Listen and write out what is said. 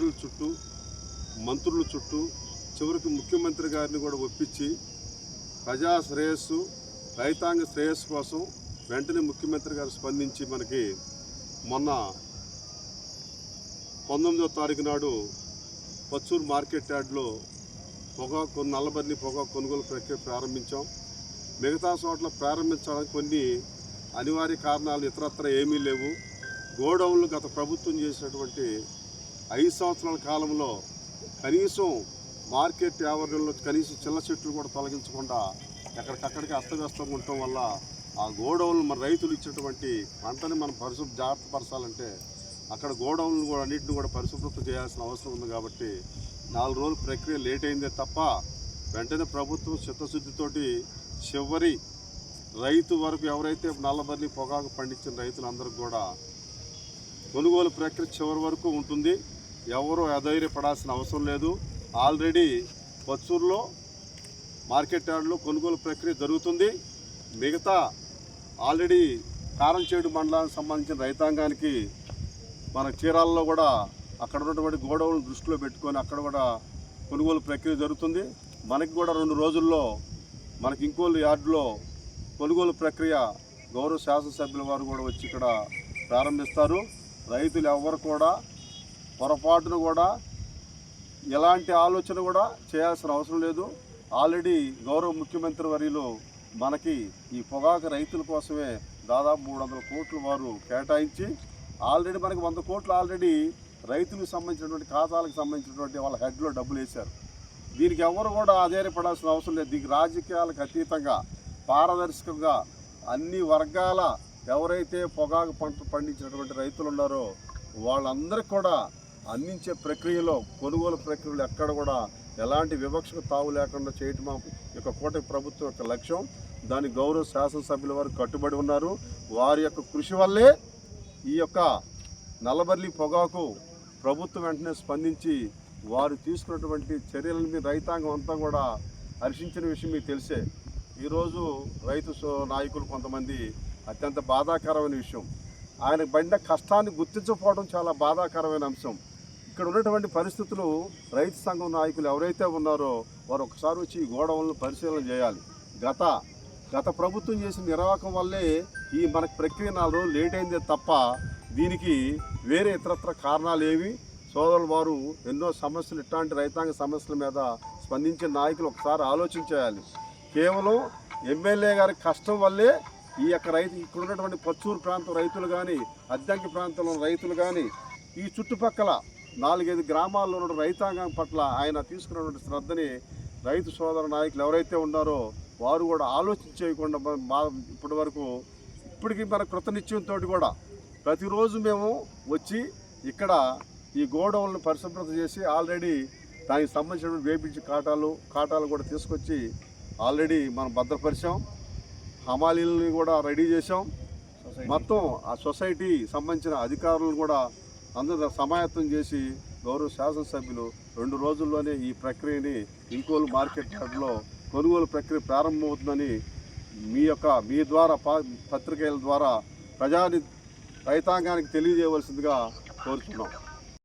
అధికారుల చుట్టూ మంత్రుల చుట్టూ చివరికి ముఖ్యమంత్రి గారిని కూడా ఒప్పించి ప్రజా శ్రేయస్సు రైతాంగ శ్రేయస్సు కోసం వెంటనే ముఖ్యమంత్రి గారు స్పందించి మనకి మొన్న పంతొమ్మిదో తారీఖు నాడు పచ్చూరు మార్కెట్ యార్డ్లో పొగాకు నల్లబర్ని పొగాకు కొనుగోలు ప్రక్రియ ప్రారంభించాం. మిగతా చోట్ల ప్రారంభించడానికి కొన్ని అనివార్య కారణాలు ఇతరత్ర ఏమీ లేవు. గోడౌన్లు గత ప్రభుత్వం చేసినటువంటి ఐదు సంవత్సరాల కాలంలో కనీసం మార్కెట్ ఆవరణలో కనీసం చిన్న చెట్లు కూడా తొలగించకుండా ఎక్కడికక్కడికి అస్తవ్యస్తంగా ఉండటం వల్ల ఆ గోడౌన్లు మన రైతులు ఇచ్చినటువంటి పంటని మనం పరిశుభ్ర జాగ్రత్త పరచాలంటే అక్కడ గోడౌన్లు కూడా అన్నింటిని కూడా పరిశుభ్రత చేయాల్సిన అవసరం ఉంది కాబట్టి నాలుగు రోజులు ప్రక్రియ లేట్ అయిందే తప్ప వెంటనే ప్రభుత్వం చిత్తశుద్ధితోటి చివరి రైతు వరకు ఎవరైతే నల్లబర్ని పొగాకు పండించిన రైతులందరికీ కూడా కొనుగోలు ప్రక్రియ చివరి వరకు ఉంటుంది. ఎవరు అధైర్యపడాల్సిన అవసరం లేదు. ఆల్రెడీ పచ్చూరులో మార్కెట్ యార్డులో కొనుగోలు ప్రక్రియ జరుగుతుంది. మిగతా ఆల్రెడీ కారంచేడు మండలానికి సంబంధించిన రైతాంగానికి మన చీరాల్లో కూడా అక్కడ ఉన్నటువంటి గోడౌన్ దృష్టిలో పెట్టుకొని అక్కడ కూడా కొనుగోలు ప్రక్రియ జరుగుతుంది. మనకి కూడా రెండు రోజుల్లో మనకి ఇంకోళ్ళు యార్డులో కొనుగోలు ప్రక్రియ గౌరవ శాసనసభ్యుల వారు కూడా వచ్చి ఇక్కడ ప్రారంభిస్తారు. రైతులు ఎవరు కూడా పొరపాటును కూడా ఎలాంటి ఆలోచన కూడా చేయాల్సిన అవసరం లేదు. ఆల్రెడీ గౌరవ ముఖ్యమంత్రి వర్యులు మనకి ఈ పొగాకు రైతుల కోసమే దాదాపు మూడు వందల కోట్లు వారు కేటాయించి ఆల్రెడీ మనకి వంద కోట్లు ఆల్రెడీ రైతులకు సంబంధించినటువంటి ఖాతాలకు సంబంధించినటువంటి వాళ్ళ హెడ్లో డబ్బులు వేశారు. దీనికి ఎవరు కూడా ఆధారపడాల్సిన అవసరం లేదు. దీనికి రాజకీయాలకు అతీతంగా పారదర్శకంగా అన్ని వర్గాల ఎవరైతే పొగాకు పంట పండించినటువంటి రైతులు ఉన్నారో వాళ్ళందరికీ కూడా అందించే ప్రక్రియలో కొనుగోలు ప్రక్రియలు ఎక్కడ కూడా ఎలాంటి వివక్షకు తావు లేకుండా చేయటం మాకు యొక్క కూటమి ప్రభుత్వం యొక్క లక్ష్యం. దాని గౌరవ శాసనసభ్యుల వారు కట్టుబడి ఉన్నారు. వారి యొక్క కృషి వల్లే ఈ యొక్క నల్లబర్లి పొగాకు ప్రభుత్వం వెంటనే స్పందించి వారు తీసుకున్నటువంటి చర్యలను మీ రైతాంగం అంతా కూడా హర్షించిన విషయం మీకు తెలిసే. ఈరోజు రైతు సో- నాయకులు కొంతమంది అత్యంత బాధాకరమైన విషయం. ఆయన పడిన కష్టాన్ని గుర్తించకపోవడం చాలా బాధాకరమైన అంశం. ఇక్కడ ఉన్నటువంటి పరిస్థితులు రైతు సంఘం నాయకులు ఎవరైతే ఉన్నారో వారు ఒకసారి వచ్చి ఈ గోడవలను పరిశీలన చేయాలి. గత గత ప్రభుత్వం చేసిన నిర్వాహకం వల్లే ఈ మనకు ప్రక్రియ నాలుగు రోజులు లేట్ అయిందే తప్ప దీనికి వేరే ఇతరత్ర కారణాలు ఏవి? సోదరులు వారు ఎన్నో సమస్యలు ఇట్లాంటి రైతాంగ సమస్యల మీద స్పందించిన నాయకులు ఒకసారి ఆలోచించేయాలి కేవలం ఎమ్మెల్యే గారి కష్టం వల్లే ఈ యొక్క రైతు ఇక్కడ ఉన్నటువంటి పచ్చూరు ప్రాంతం రైతులు కానీ అద్దంకి ప్రాంతంలో ఉన్న రైతులు కానీ ఈ చుట్టుపక్కల నాలుగైదు గ్రామాల్లో ఉన్న రైతాంగం పట్ల ఆయన తీసుకున్నటువంటి శ్రద్ధని రైతు సోదర నాయకులు ఎవరైతే ఉన్నారో వారు కూడా ఆలోచించేయకుండా మా ఇప్పటి వరకు ఇప్పటికీ మన కృతనిశ్చయంతో కూడా ప్రతిరోజు మేము వచ్చి ఇక్కడ ఈ గోడౌన్లను పరిశుభ్రత చేసి ఆల్రెడీ దానికి సంబంధించిన వేపించి కాటాలు కాటాలు కూడా తీసుకొచ్చి ఆల్రెడీ మనం భద్రపరిచాం. హమాలీలని కూడా రెడీ చేసాం మొత్తం ఆ సొసైటీ సంబంధించిన అధికారులను కూడా అందరూ సమాయత్తం చేసి గౌరవ శాసనసభ్యులు రెండు రోజుల్లోనే ఈ ప్రక్రియని ఇంకోలు మార్కెట్ యార్డ్లో కొనుగోలు ప్రక్రియ ప్రారంభమవుతుందని మీ యొక్క మీ ద్వారా పత్రికల ద్వారా ప్రజాని రైతాంగానికి తెలియజేయవలసిందిగా కోరుతున్నాం